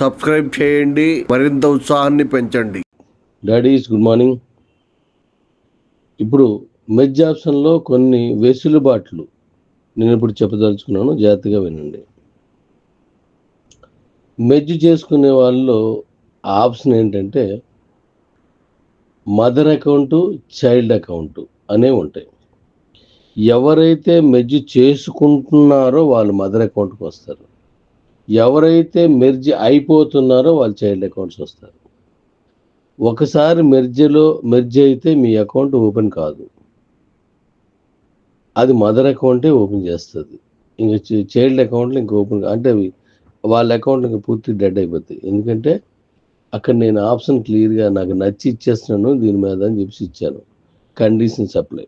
Subscribe చేయండి మరింత ఉత్సాహాన్ని పెంచండి. డాడీస్ గుడ్ మార్నింగ్ ఇప్పుడు మెజ్ ఆప్షన్లో కొన్ని వెసులుబాట్లు నేను ఇప్పుడు చెప్పదలుచుకున్నాను జాగ్రత్తగా వినండి. మెజ్ చేసుకునే వాళ్ళు ఆప్షన్ ఏంటంటే మదర్ అకౌంటు చైల్డ్ అకౌంట్ అనేవి ఉంటాయి. ఎవరైతే మెజ్ చేసుకుంటున్నారో వాళ్ళు మదర్ అకౌంట్కి వస్తారు. ఎవరైతే మెర్జ్ అయిపోతున్నారో వాళ్ళు చైల్డ్ అకౌంట్స్ వస్తారు. ఒకసారి మెర్జ్లో మెర్జ్ అయితే మీ అకౌంట్ ఓపెన్ కాదు. అది మదర్ అకౌంటే ఓపెన్ చేస్తుంది. ఇంకా చైల్డ్ అకౌంట్లు ఇంకా ఓపెన్ అంటే అవి వాళ్ళ అకౌంట్ ఇంకా పూర్తి డెడ్ అయిపోతాయి. ఎందుకంటే అక్కడ నేను ఆప్షన్ క్లియర్గా నాకు నచ్చి ఇచ్చేస్తున్నాను దీని మీద అని చెప్పి ఇచ్చాను. Condition supply.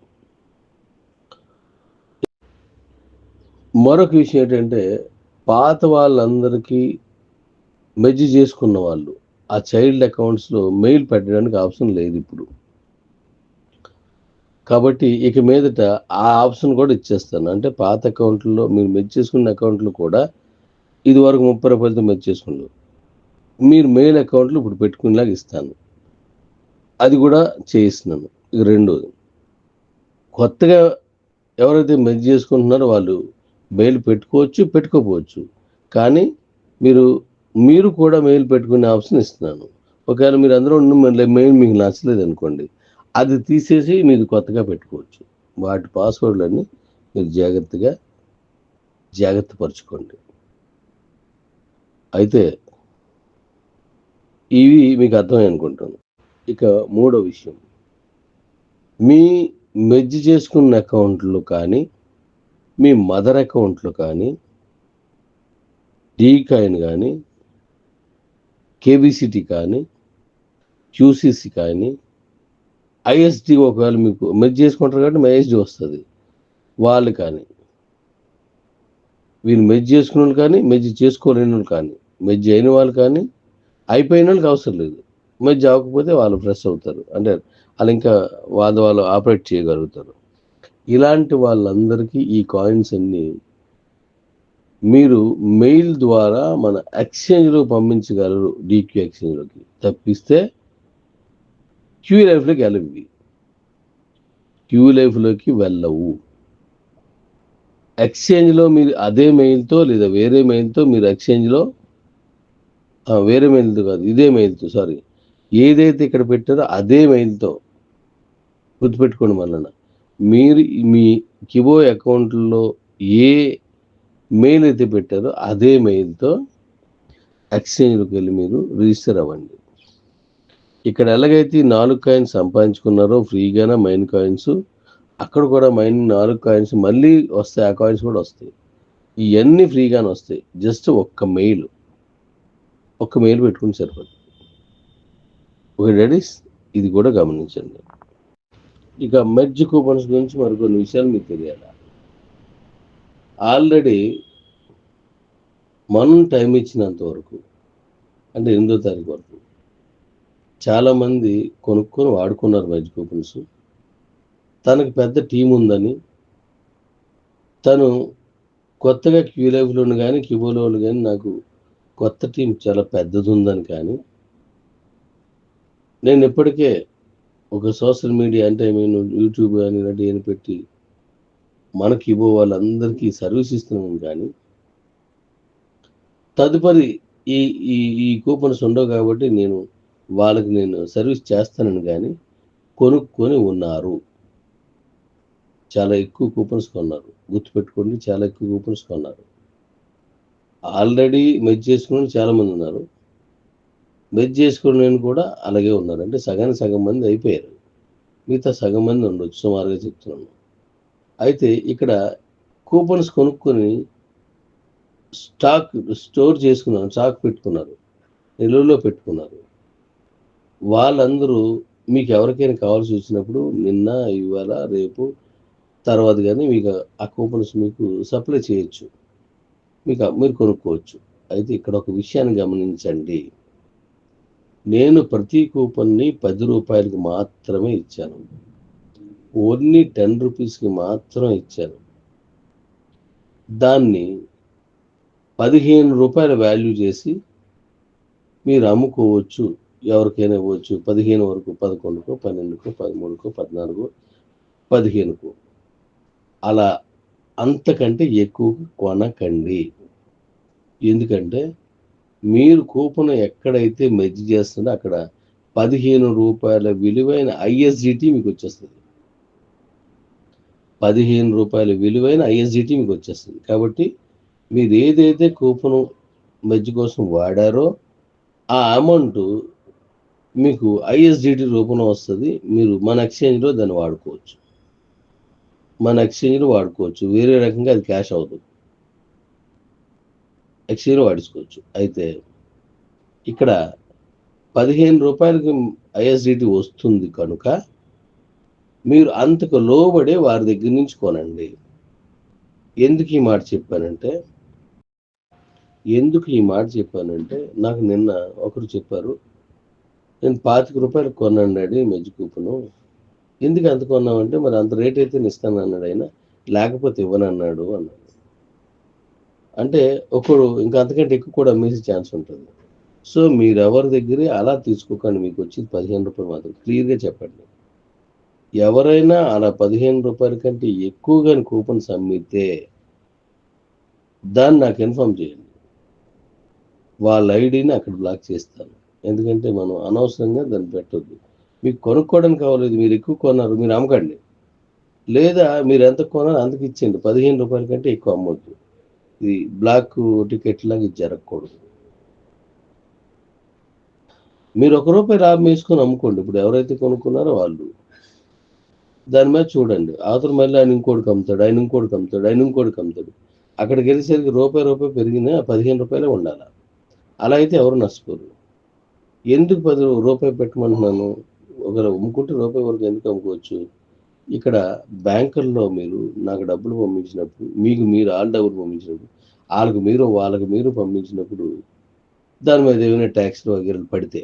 మరొక విషయం ఏంటంటే పాత వాళ్ళందరికీ మెజ్ చేసుకున్న వాళ్ళు ఆ చైల్డ్ అకౌంట్స్లో మెయిల్ పెట్టడానికి ఆప్షన్ లేదు ఇప్పుడు. కాబట్టి ఇక మీదట ఆ ఆప్షన్ కూడా ఇచ్చేస్తాను. అంటే పాత అకౌంట్లో మీరు మెచ్ చేసుకున్న అకౌంట్లు కూడా ఇది వరకు ముప్పై రూపాయలతో మెచ్ చేసుకున్నారు. మీరు మెయిల్ అకౌంట్లు ఇప్పుడు పెట్టుకునేలాగా ఇస్తాను. అది కూడా చేయిస్తున్నాను. ఇక రెండోది కొత్తగా ఎవరైతే మెచ్ చేసుకుంటున్నారో వాళ్ళు బెయిల్ పెట్టుకోవచ్చు పెట్టుకోపోవచ్చు కానీ మీరు మీరు కూడా మెయిల్ పెట్టుకునే ఆప్షన్ ఇస్తున్నాను. ఒకవేళ మీరు అందరూ ఉన్న మెయిల్ మీకు నచ్చలేదు అనుకోండి అది తీసేసి మీరు కొత్తగా పెట్టుకోవచ్చు. వాటి పాస్వర్డ్లన్నీ మీరు జాగ్రత్తగా జాగ్రత్త పరచుకోండి. అయితే ఇవి మీకు అర్థమై అనుకుంటాను. ఇక మూడో విషయం. మీ మెజ్జి చేసుకున్న అకౌంట్లు కానీ మీ మదర్ అకౌంట్లో కానీ డీ కాయిన్ కానీ కేబీసీటీ కానీ క్యూసీసీ కానీ ఐఎస్డి ఒకవేళ మీకు మెజ్ చేసుకుంటారు కాబట్టి ఐఎస్డి వస్తుంది. వాళ్ళు కానీ వీళ్ళు మెజ్ చేసుకున్న వాళ్ళు కానీ మెజ్ చేసుకోలేని వాళ్ళు కానీ మెజ్ అయిన వాళ్ళు కానీ అయిపోయిన వాళ్ళకి అవసరం లేదు. మెజ్ అవ్వకపోతే వాళ్ళు ఫ్రెష్ అవుతారు. అంటే వాళ్ళు ఇంకా వాళ్ళు వాళ్ళు ఆపరేట్ చేయగలుగుతారు. ఇలాంటి వాళ్ళందరికీ ఈ కాయిన్స్ అన్ని మీరు మెయిల్ ద్వారా మన ఎక్స్చేంజ్లో పంపించగలరు డీక్యూ ఎక్స్చేంజ్లోకి తప్పిస్తే క్యూ లైఫ్లోకి వెళ్ళవి క్యూ లైఫ్లోకి వెళ్ళవు. ఎక్స్చేంజ్లో మీరు అదే మెయిల్తో లేదా వేరే మెయిల్తో మీరు ఎక్స్చేంజ్లో వేరే మెయిల్తో కాదు ఇదే మెయిల్తో సారీ ఏదైతే ఇక్కడ పెట్టారో అదే మెయిల్తో గుర్తుపెట్టుకోండి మళ్ళీ మీరు మీ కిబో అకౌంట్లో ఏ మెయిల్ అయితే పెట్టారో అదే మెయిల్తో ఎక్స్చేంజ్లోకి వెళ్ళి మీరు రిజిస్టర్ అవ్వండి. ఇక్కడ ఎలాగైతే నాలుగు కాయిన్స్ సంపాదించుకున్నారో ఫ్రీగానే మైన్ కాయిన్స్ అక్కడ కూడా మైన్ నాలుగు కాయిన్స్ మళ్ళీ వస్తాయి ఆ కాయిన్స్ కూడా వస్తాయి. ఇవన్నీ ఫ్రీగానే వస్తాయి. జస్ట్ ఒక్క మెయిల్ ఒక్క మెయిల్ పెట్టుకుని సరిపడుతుంది ఓకే డాడీస్ ఇది కూడా గమనించండి. ఇక మెర్జ్ కూపన్స్ గురించి మరికొన్ని విషయాలు మీకు తెలియాలి? ఆల్రెడీ మనం టైం ఇచ్చినంత వరకు అంటే ఎనిమిదో తారీఖు వరకు చాలామంది కొనుక్కొని వాడుకున్నారు మెర్జ్ కూపన్స్. తనకు పెద్ద టీం ఉందని తను కొత్తగా క్యూ క్యూలైఫ్లోను కానీ క్యూబోలోను కానీ నాకు కొత్త టీం చాలా పెద్దది ఉందని కానీ నేను ఇప్పటికే ఒక సోషల్ మీడియా అంటే నేను యూట్యూబ్ కానీ ఇలాంటి ఏం పెట్టి మనకి ఇవ్వ వాళ్ళందరికీ సర్వీస్ ఇస్తున్నాం కానీ తదుపరి ఈ ఈ ఈ కూపన్స్ ఉండవు కాబట్టి నేను వాళ్ళకి నేను సర్వీస్ చేస్తానని కానీ కొనుక్కొని ఉన్నారు. చాలా ఎక్కువ కూపన్స్ కొన్నారు. గుర్తుపెట్టుకోండి చాలా ఎక్కువ కూపన్స్ కొన్నారు. ఆల్రెడీ మెచ్ చేసుకుని చాలామంది ఉన్నారు. మెచ్ చేసుకుని కూడా అలాగే ఉన్నారు అంటే సగానికి సగం మంది అయిపోయారు. మిగతా సగం మంది ఉండొచ్చు సుమారుగా చెప్తున్నాను. అయితే ఇక్కడ కూపన్స్ కొనుక్కొని స్టాక్ స్టోర్ చేసుకున్నారు స్టాక్ పెట్టుకున్నారు నిల్వలో పెట్టుకున్నారు. వాళ్ళందరూ మీకు ఎవరికైనా కావాల్సి వచ్చినప్పుడు నిన్న ఇవాళ రేపు తర్వాత కానీ మీకు ఆ కూపన్స్ మీకు సప్లై చేయొచ్చు. మీకు మీరు కొనుక్కోవచ్చు. అయితే ఇక్కడ ఒక విషయాన్ని గమనించండి. నేను ప్రతి కూపన్ని పది రూపాయలకి మాత్రమే ఇచ్చాను. ఓన్లీ టెన్ రూపీస్కి మాత్రం ఇచ్చాను. దాన్ని పదిహేను రూపాయల వాల్యూ చేసి మీరు అమ్ముకోవచ్చు. ఎవరికైనా ఇవ్వచ్చు. పదిహేను వరకు పదకొండుకో పన్నెండుకో పదమూడుకో పద్నాలుగు పదిహేనుకో. అలా అంతకంటే ఎక్కువ కొనకండి. ఎందుకంటే మీరు కూపన్ ఎక్కడైతే మెజ్జి చేస్తుందో అక్కడ పదిహేను రూపాయల విలువైన ఐఎస్జిటి మీకు వచ్చేస్తుంది. పదిహేను రూపాయల విలువైన ఐఎస్జిటి మీకు వచ్చేస్తుంది. కాబట్టి మీరు ఏదైతే కూపన్ మెజ్జి కోసం వాడారో ఆ అమౌంట్ మీకు ఐఎస్డిటి రూపంలో వస్తుంది. మీరు మన ఎక్స్చేంజ్లో దాన్ని వాడుకోవచ్చు. మన ఎక్స్చేంజ్లో వాడుకోవచ్చు. వేరే రకంగా అది క్యాష్ అవుతుంది. ఎక్స్చేంజ్లో వాడుకోవచ్చు అయితే ఇక్కడ పదిహేను రూపాయలకి ఐఎస్డిటి వస్తుంది కనుక మీరు అంతకు లోబడే వారి దగ్గర నుంచి కొనండి. ఎందుకు ఈ మాట చెప్పానంటే ఎందుకు ఈ మాట చెప్పానంటే నాకు నిన్న ఒకరు చెప్పారు నేను పాతిక రూపాయలు కొన్నాడు మెజ్ కూపును. ఎందుకు అంత కొన్నామంటే మరి అంత రేట్ అయితే నేను ఇస్తాను అన్నాడు ఆయన. లేకపోతే ఇవ్వనన్నాడు అన్నాడు. అంటే ఒకడు ఇంకా అంతకంటే ఎక్కువ కూడా అమ్మేసే ఛాన్స్ ఉంటుంది. సో మీరు ఎవరి దగ్గర అలా తీసుకోకండి మీకు వచ్చింది పదిహేను రూపాయలు మాత్రం. క్లియర్గా చెప్పండి. ఎవరైనా అలా పదిహేను రూపాయల కంటే ఎక్కువగా కూపన్స్ అమ్మితే దాన్ని నాకు ఇన్ఫామ్ చేయండి. వాళ్ళ ఐడిని అక్కడ బ్లాక్ చేస్తాను. ఎందుకంటే మనం అనవసరంగా దాన్ని పెట్టొద్దు. మీకు కొనుక్కోవడానికి కావలేదు మీరు ఎక్కువ కొన్నారు మీరు అమ్మకండి. లేదా మీరు ఎంత కొనాలో అంతకు ఇచ్చేయండి పదిహేను రూపాయల కంటే ఎక్కువ అమ్మొద్దు. ఇది బ్లాక్ టికెట్ లాగా ఇది జరగకూడదు. మీరు ఒక రూపాయి లాభం వేసుకొని అమ్ముకోండి. ఇప్పుడు ఎవరైతే కొనుక్కున్నారో వాళ్ళు. దాని మీద చూడండి. అవతల మళ్ళీ ఆయన ఇంకోటికి అమ్ముతాడు ఆయన ఇంకోటికి అమ్ముతాడు ఆయన ఇంకోటికి అమ్ముతాడు. అక్కడికి వెళ్ళేసరికి రూపాయి రూపాయి పెరిగినా పదిహేను రూపాయలే ఉండాలి? అలా అయితే ఎవరు నష్టపోరు. ఎందుకు పది రూపాయి పెట్టమంటున్నాను ఒకరు అమ్ముకుంటే రూపాయి వరకు ఎందుకు అమ్ముకోవచ్చు? ఇక్కడ బ్యాంకుల్లో మీరు నాకు డబ్బులు పంపించినప్పుడు మీకు మీరు వాళ్ళ డబ్బులు పంపించినప్పుడు వాళ్ళకు మీరు వాళ్ళకు మీరు పంపించినప్పుడు దాని మీద ఏమైనా ట్యాక్స్లు వగేరలు పడితే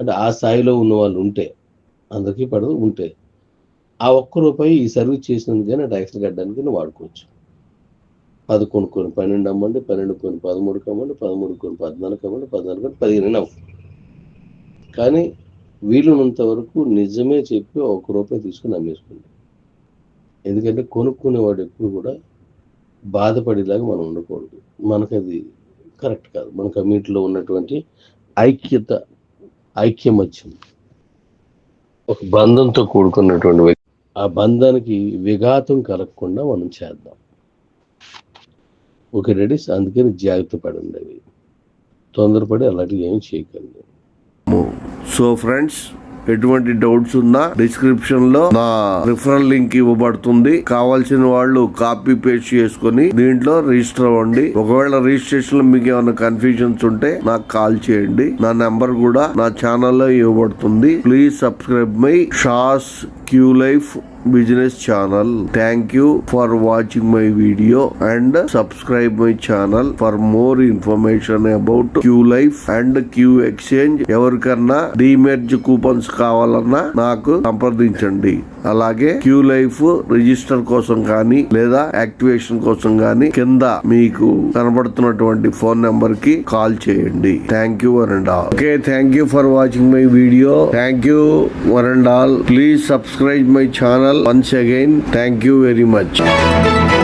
అంటే ఆ స్థాయిలో ఉన్న వాళ్ళు ఉంటే అందరికీ పడదు ఉంటే ఆ ఒక్క రూపాయి ఈ సర్వీస్ చేసినందుకైనా ట్యాక్స్లు కట్టడానికి వాడుకోవచ్చు. పదకొండు కొని పన్నెండు అమ్మండి పన్నెండు కొని పదమూడు కమ్మండి పదమూడు కొని పద్నాలుగు కమ్మండి పద్నాలుగు కొని పదిహేను. అవ్వు కానీ వీలున్నంత వరకు నిజమే చెప్పి ఒక రూపాయి తీసుకుని అమ్మేసుకోండి ఎందుకంటే కొనుక్కునేవాడు ఎప్పుడు కూడా బాధపడేలాగా మనం ఉండకూడదు. మనకు అది కరెక్ట్ కాదు. మన కమ్యూనిటీలో ఉన్నటువంటి ఐక్యత ఐక్యమత్యం ఒక బంధంతో కూడుకున్నటువంటి వ్యక్తి ఆ బంధానికి విఘాతం కలగకుండా మనం చేద్దాం. ఓకే రెడీస్ అందుకని జాగ్రత్త పడండి అవి తొందరపడి అలాంటివి ఏమి చేయకండి. సో ఫ్రెండ్స్ ఎటువంటి డౌట్స్ ఉన్నా డిస్క్రిప్షన్లో నా రిఫరల్ లింక్ ఇవ్వబడుతుంది. కావాల్సిన వాళ్ళు కాపీ పేస్ట్ చేసుకుని దీంట్లో రిజిస్టర్ అవ్వండి. ఒకవేళ రిజిస్ట్రేషన్లో మీకు ఏమైనా కన్ఫ్యూజన్స్ ఉంటే నాకు కాల్ చేయండి. నా నెంబర్ కూడా నా ఛానల్లో ఇవ్వబడుతుంది. Please subscribe my షాస్ Q Life business channel thank you for watching my video and subscribe my channel for more information about Q Life and Q Exchange ఎవరికన్నా డిమెర్జ్ కూపన్స్ కావాలన్నా నాకు సంప్రదించండి. అలాగే క్యూ లైఫ్ రిజిస్టర్ కోసం కానీ లేదా activation కోసం కానీ కింద మీకు కనబడుతున్నటువంటి ఫోన్ నెంబర్కి కాల్ చేయండి. Thank you one and all okay thank you for watching my video thank you one and all please subscribe subscribe my channel once again. Thank you very much.